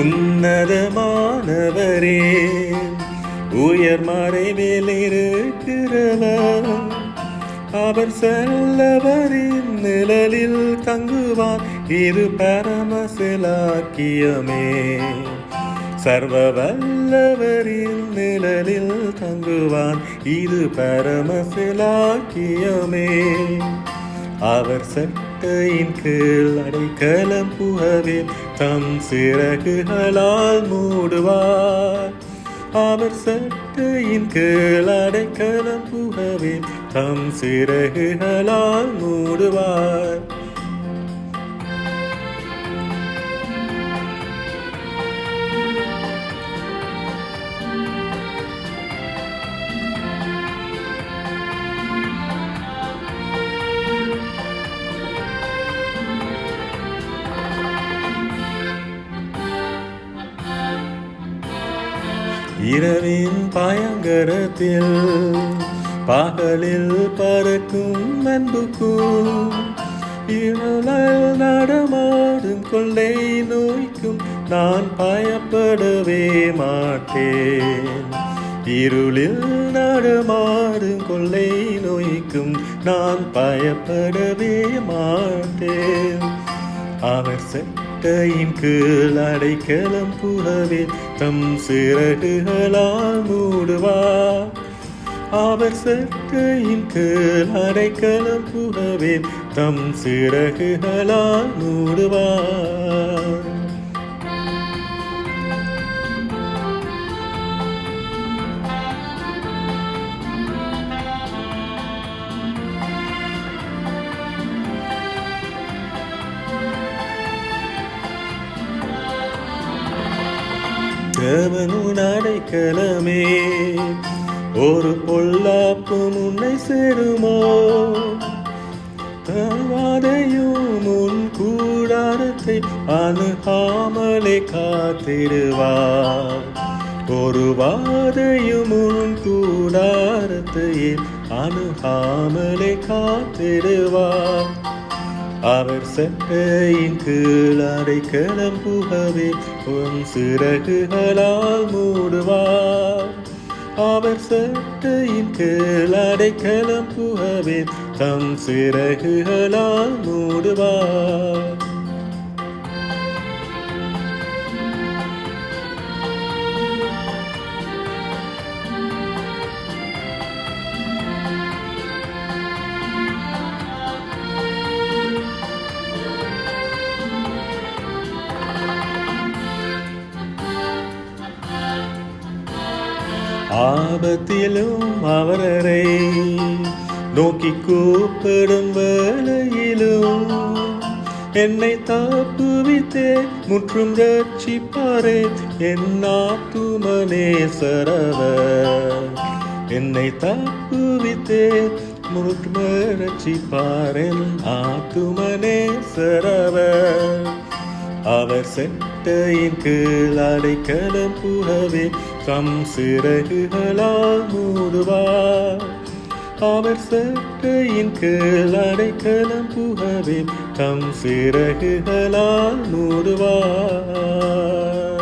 உன்னதமானவரே உயர் மறைவில் இருக்கிறவர். அவர் செல்லவரின் நிழலில் தங்குவார். இது பரம சிலாக்கியமே சர்வ வல்லவரின் நிழலில் தங்குவான் இது பரம சிலாக்கியமே அவர் சட்டையின் கீழ் அடைக்கலம் புகவே தம் சிறகுகளால் மூடுவார். அவர் சட்டையின் கீழ் அடைக்கலம் புகவே தம் சிறகுகளால் மூடுவார். இரவின் பயங்கரத்தில் பகலில் பறக்கும் அன்புக்கும் இருளால் நடமாடும் கொள்ளை நோய்க்கும் நான் பயப்படவே மாட்டேன். இருளில் நடமாடும் கொள்ளை நோய்க்கும் நான் பயப்படவே மாட்டேன். அவர் சட்டையின் கீழ் அடைக்கலம் புகவே தம் சிறகுகளால் மூடுவார் அவர் சட்டையின் கீழ் அடைக்கலம் புகவே தம் சிறகுகளால் மூடுவார் தேவனுன் அடைக்கலமே. ஒரு பொல்லாப்பு உன்னை சேருமோ? தவாதையும் உன் கூடாரத்தை அணுகாமலே காத்திடுவார். ஒரு வாதையும் உன் கூடாரத்தையே அணுகாமலே காத்திடுவார். அவர் சட்டையின் கீழ் அடைக்கலம் புகவே உன் சிறகுகளால் மூடுவார். அவர் சட்டையின் கீழ் அடைக்கலம் புகவே தம் சிறகுகளால் மூடுவார். ஆபத்திலும் அவரரை நோக்கி கூப்பிடும் வேளையிலும் என்னை தாப்புவித்தே முற்றும் ரட்சிப்பாரே என் ஆத்துமனே சரவர். என்னை தாப்புவித்தே முற்றும் ரட்சிப்பாரென் ஆத்துமனே சரவர். அவர் செட்டையின் கீழ் அடைக்கலம் புகவே தம் சிறகுகளால் மூடுவார். அவர் செட்டையின் கீழ் அடைக்கலம் புகவே தம் சிறகுகளால் மூடுவார்.